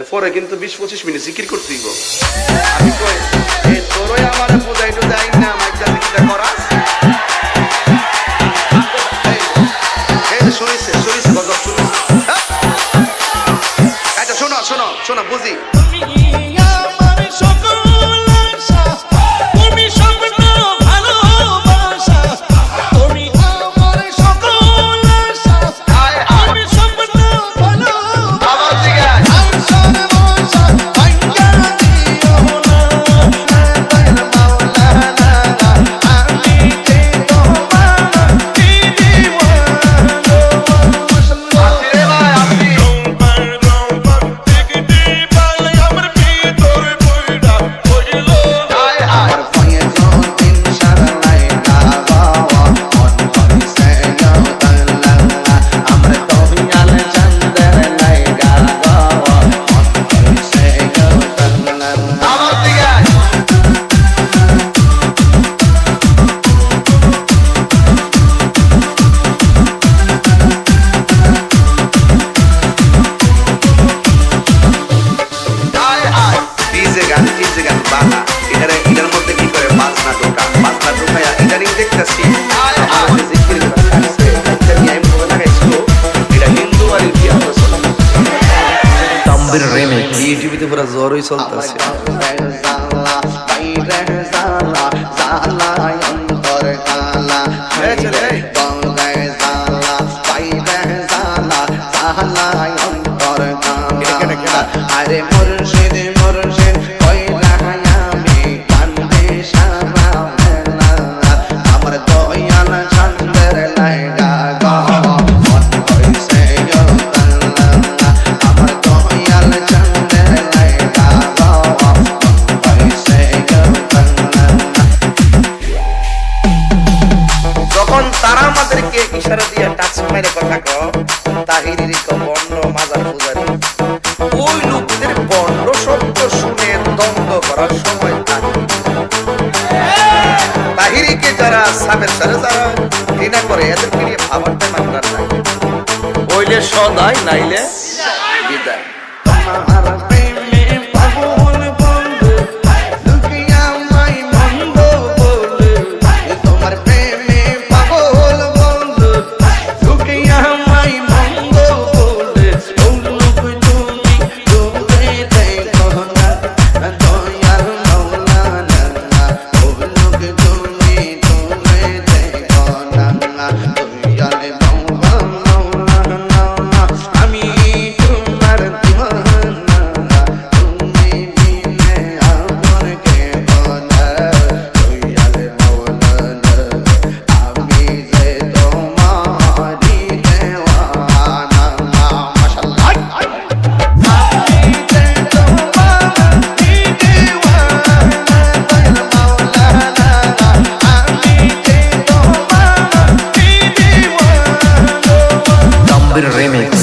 পরে কিন্তু বিশ পঁচিশ মিনিট জিকির করতেই তোরই হ্যাঁ? আচ্ছা শোনো শোনো শোনো বুঝি। বাংলা এটারে এটার মধ্যে কি করে বাজনা ঢোকা? ইদানিং দেখতেছি ইউটিউবে পুরো জোরই চলতেছে। ইশারা দিয়ে টাচ মেরে কথা কও। তাহিরির বর্ণ মাজার পূজারি। ওই লোকদের বর্ণ শব্দ শুনে দ্বন্দ্ব করার সময় থাকে তাহিরিকে যারা সাবের সারে যারা ঘৃণা করে, এদেরকে নিয়ে ভাবার টাইম আপনার নাই। হইলে সদাই নাইলে বিদায়। തമ്പുരു റീമിക്സ്